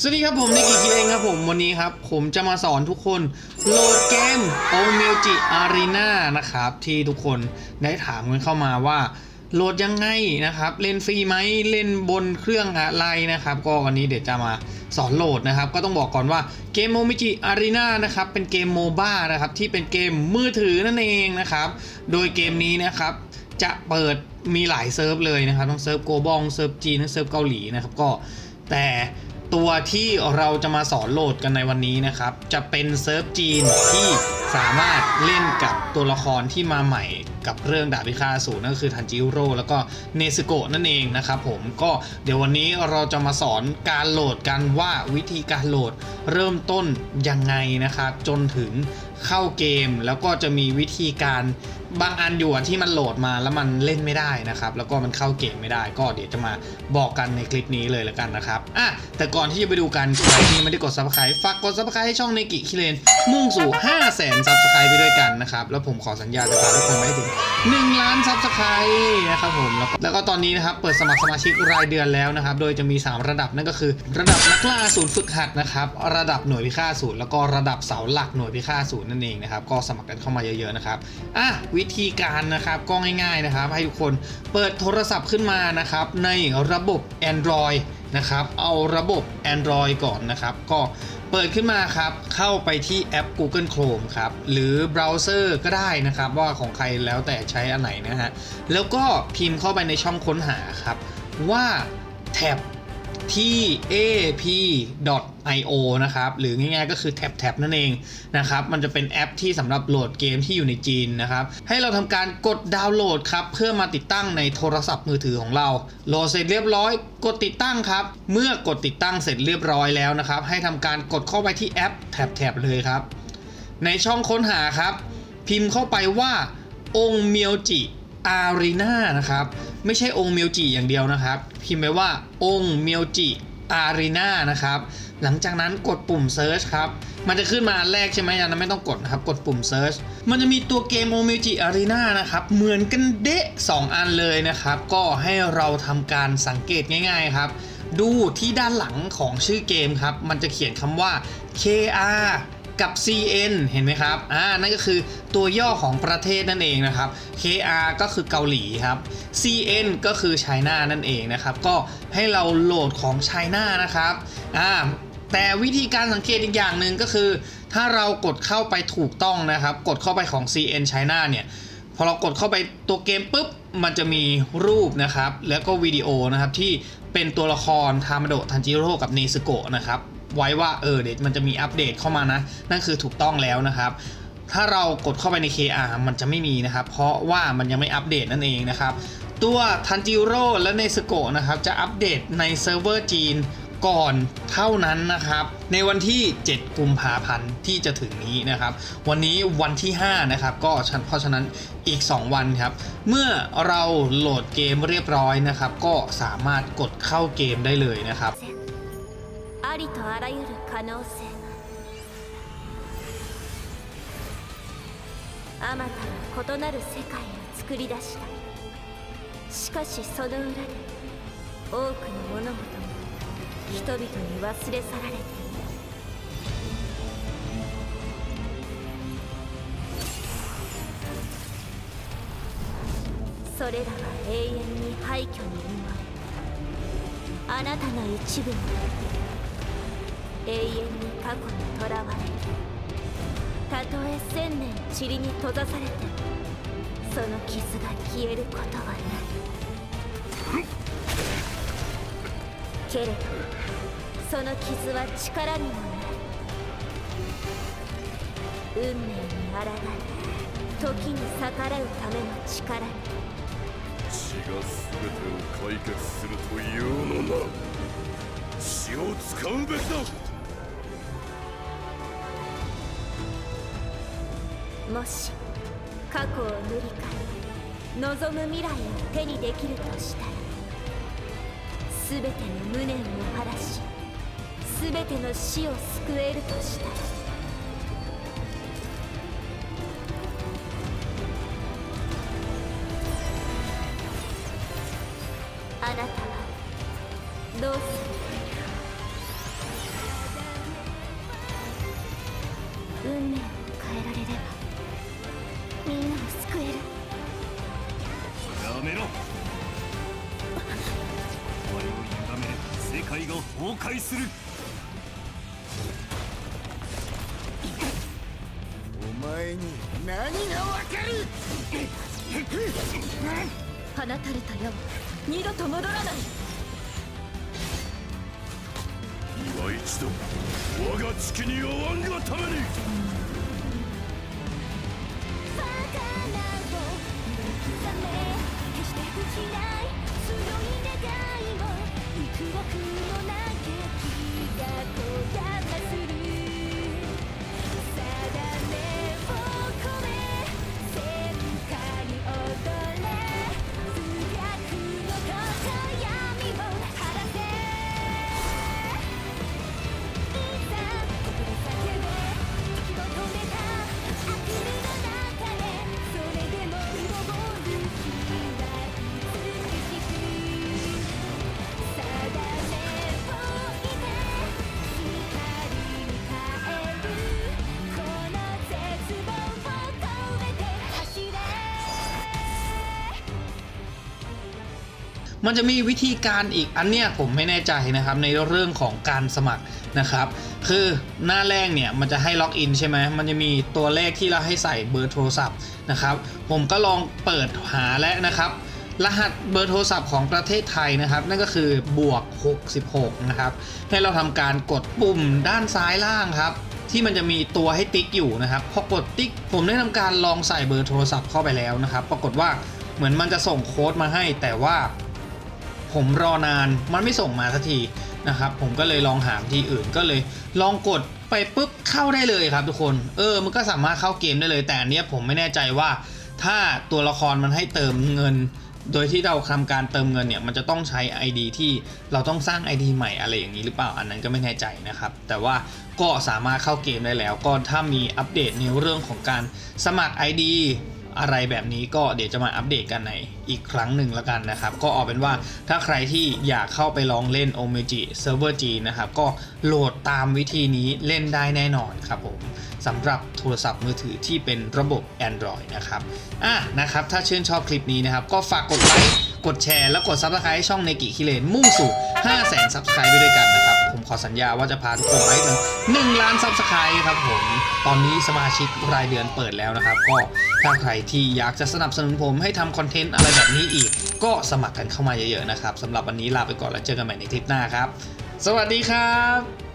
สวัสดีครับผมนิกิคิเองครับผมวันนี้ครับ ผมจะมาสอนทุกคนโหลดเกม o m i l j i Arena นะครับ ที่ทุกคนได้ถามกันเข้ามาว่าโหลดยังไงนะครับ เล่นฟรีไหมเล่นบนเครื่องอะไรนะครับ ก็วันนี้เดี๋ยวจะมาสอนโหลดนะครับ ก็ต้องบอกก่อนว่าเกม o m i j i Arena นานะครับเป็นเกมโมบ้านะครับที่เป็นเกมมือถือนั่นเองนะครับ โดยเกมนี้นะครับจะเปิดมีหลายเซิร์ฟเลยนะครับทั้งเซิร์ฟโกบองเซิร์ฟจีนเซิร์ฟเกาหลีนะครับก็แต่ ตัวที่เราจะมาสอนโหลดกันในวันนี้นะครับ จะเป็นเซิร์ฟจีนที่สามารถเล่นกับตัวละครที่มาใหม่กับเรื่องดาบพิฆาตศูนย์นั่นก็คือทันจิโร่แล้วก็เนซึโกะนั่นเองนะครับผมก็เดี๋ยววันนี้เราจะมาสอนการโหลดกันว่าวิธีการโหลดเริ่มต้นยังไงนะครับจนถึงเข้าเกมแล้วก็จะมีวิธีการ บางอันอยู่อะที่มันโหลดมาแล้วมันเล่นไม่ได้นะครับ แล้วก็มันเข้าเกมไม่ได้ ก็เดี๋ยวจะมาบอกกันในคลิปนี้เลยแล้วกันนะครับอะแต่ก่อนที่จะไปดูกันใครที่ไม่ได้กด subscribe ฝากกด subscribe ให้ช่องเนกิคิเลนมุ่งสู่ 5 0 0 0 0 0 subscribe ไปด้วยกันนะครับ แล้วผมขอสัญญาจะพาทุกคนไปถึง 1 ล้าน subscribe นะครับผมแล้วก็แล้วก็ตอนนี้นะครับเปิดสมัครสมาชิกรายเดือนแล้วนะครับ โดยจะมี 3 ระดับนั่นก็คือ ระดับนักล่าศูนย์ฝึกหัดนะครับระดับหน่วยพิฆาตศูนย์แล้วก็ระดับเสาหลักหน่วยพิฆาตศูนย์นั่นเองนะครับก็สมัครกันเข้ามาเยอะๆนะครับอะวิธีการนะครับก็ง่ายๆนะครับ ให้ทุกคนเปิดโทรศัพท์ขึ้นมานะครับในระบบ Android นะครับ เอาระบบ Android ก่อนนะครับ ก็เปิดขึ้นมาครับ เข้าไปที่แอป Google Chrome ครับ หรือเบราว์เซอร์ก็ได้นะครับ ว่าของใครแล้วแต่ใช้อันไหนนะฮะ แล้วก็พิมพ์เข้าไปในช่องค้นหาครับ ว่าแท็บ tap.io นะครับ หรือง่ายๆก็คือ tap tap นั่นเองนะครับ มันจะเป็นแอปที่สำหรับโหลดเกมที่อยู่ในจีนนะครับ ให้เราทำการกดดาวน์โหลดครับ เพื่อมาติดตั้งในโทรศัพท์มือถือของเรา โหลดเสร็จเรียบร้อย กดติดตั้งครับ เมื่อกดติดตั้งเสร็จเรียบร้อยแล้วนะครับ ให้ทำการกดเข้าไปที่แอป tap tap เลยครับ ในช่องค้นหาครับ พิมพ์เข้าไปว่าองเมียวจิอารีนานะครับ ไม่ใช่องค์เมียวจิอย่างเดียวนะครับ พิมพ์ไปว่าองค์เมียวจิอารีนานะครับ หลังจากนั้นกดปุ่ม Search ครับ มันจะขึ้นมาอันแรกใช่ไหมอันนั้นไม่ต้องกดนะครับ กดปุ่ม Search มันจะมีตัวเกมโอเมจิอารีนานะครับ เหมือนกันเดะ 2 อันเลยนะครับ ก็ให้เราทำการสังเกตง่ายๆครับ ดูที่ด้านหลังของชื่อเกมครับ มันจะเขียนคำว่า KR กับ CN เห็นไหมครับ อ่า นั่นก็คือตัวย่อของประเทศนั่นเองนะครับ KR ก็คือเกาหลีครับ CN ก็คือไชน่านั่นเองนะครับ ก็ให้เราโหลดของไชน่านะครับ อ่า แต่วิธีการสังเกตอีกอย่างหนึ่งก็คือ ถ้าเรากดเข้าไปถูกต้องนะครับ กดเข้าไปของ CN China เนี่ย พอเรากดเข้าไปตัวเกมปุ๊บ มันจะมีรูปนะครับ แล้วก็วิดีโอนะครับที่เป็นตัวละครทามาโดะทันจิโร่กับเนซโกะนะครับ ไว้ว่าเออเดี๋ยวมันจะมีอัปเดตเข้ามานะ นั่นคือถูกต้องแล้วนะครับถ้าเรากดเข้าไปใน KR มันจะไม่มีนะครับ เพราะว่ามันยังไม่อัปเดตนั่นเองนะครับ ตัวทันจิโร่และเนซึโกะนะครับ จะอัปเดตในเซิร์ฟเวอร์จีนก่อนเท่านั้นนะครับ ในวันที่ 7 กุมภาพันธ์ที่จะถึงนี้นะครับ วันนี้วันที่ 5 นะครับ ก็เพราะฉะนั้นอีก 2 วันครับ เมื่อเราโหลดเกมเรียบร้อยนะครับ ก็สามารถกดเข้าเกมได้เลยนะครับ ありとあらゆる可能性があまたの異なる世界を作り出したしかしその裏で多くの物事が人々に忘れ去られているそれらは永遠に廃墟に埋もれあなたの一部も永遠に過去にとらわれたとえ千年塵に閉ざされてその傷が消えることはないけれどその傷は力にもなる。運命に抗い時に逆らうための力に血が全てを解決するというのなら血を使うべきだ。もし過去を塗り替え望む未来を手にできるとしたら全ての無念を晴らし全ての死を救えるとしたら。あなたはどうする運命を変えられればんなを救える。やめろ。お前を歪めれば世界が崩壊する。お前に何がわかる。放たれた矢は二度と戻らない。今一度我が地球に合わんがために強い願いを幾億の嘆きがこだ มันจะมีวิธีการอีกอันเนี้ยผมไม่แน่ใจนะครับในเรื่องของการสมัครนะครับ คือหน้าแรกเนี่ยมันจะให้ล็อกอินใช่ไหมมันจะมีตัวเลขที่เราให้ใส่เบอร์โทรศัพท์นะครับ ผมก็ลองเปิดหาแล้วนะครับรหัสเบอร์โทรศัพท์ของประเทศไทยนะครับ นั่นก็คือบวก 66 นะครับ ให้เราทำการกดปุ่มด้านซ้ายล่างครับ ที่มันจะมีตัวให้ติ๊กอยู่นะครับพอกดติ๊ก ผมได้ทำการลองใส่เบอร์โทรศัพท์เข้าไปแล้วนะครับ ปรากฏว่าเหมือนมันจะส่งโค้ดมาให้ แต่ว่า ผมรอนานมันไม่ส่งมาสักทีนะครับผมก็เลยลองหาที่อื่นก็เลย ลองกดไปปุ๊บเข้าได้เลยครับทุกคน เออ มันก็สามารถเข้าเกมได้เลย แต่อันเนี้ยผมไม่แน่ใจว่า ถ้าตัวละครมันให้เติมเงิน โดยที่เราทำการเติมเงินเนี่ยมันจะต้องใช้ ID ที่เราต้องสร้าง ID ใหม่อะไรอย่างนี้หรือเปล่าอันนั้นก็ไม่แน่ใจนะครับ แต่ว่าก็สามารถเข้าเกมได้แล้ว ก็ถ้ามีอัปเดตในเรื่องของการสมัคร ID อะไรแบบนี้ก็เดี๋ยวจะมาอัปเดตกันในอีกครั้งหนึ่งแล้วกันนะครับ ก็เอาเป็นว่าถ้าใครที่อยากเข้าไปลองเล่น o m e g i Server G นะครับ ก็โหลดตามวิธีนี้เล่นได้แน่นอนครับผมสำหรับโทรศัพท์มือถือที่เป็นระบบ Android นะครับอะนะครับถ้าชื่นชอบคลิปนี้นะครับ ก็ฝากกดไลค์กดแชร์ แล้วกด Subscribe ให้ช่องเนกิคิเลนมุ่งสู่ 5 0 0 0 0 0 Subscribe ไปด้วยกันนะ อสัญญาว่าจะพาทุกคนไปถึง1ล้านซับสไครต์ครับผม ตอนนี้สมาชิกรายเดือนเปิดแล้วนะครับ ก็ถ้าใครที่อยากจะสนับสนุนผมให้ทำคอนเทนต์อะไรแบบนี้อีก ก็สมัครกันเข้ามาเยอะๆนะครับสำหรับวันนี้ลาไปก่อนแล้วเจอกันใหม่ในคลิปหน้าครับ สวัสดีครับ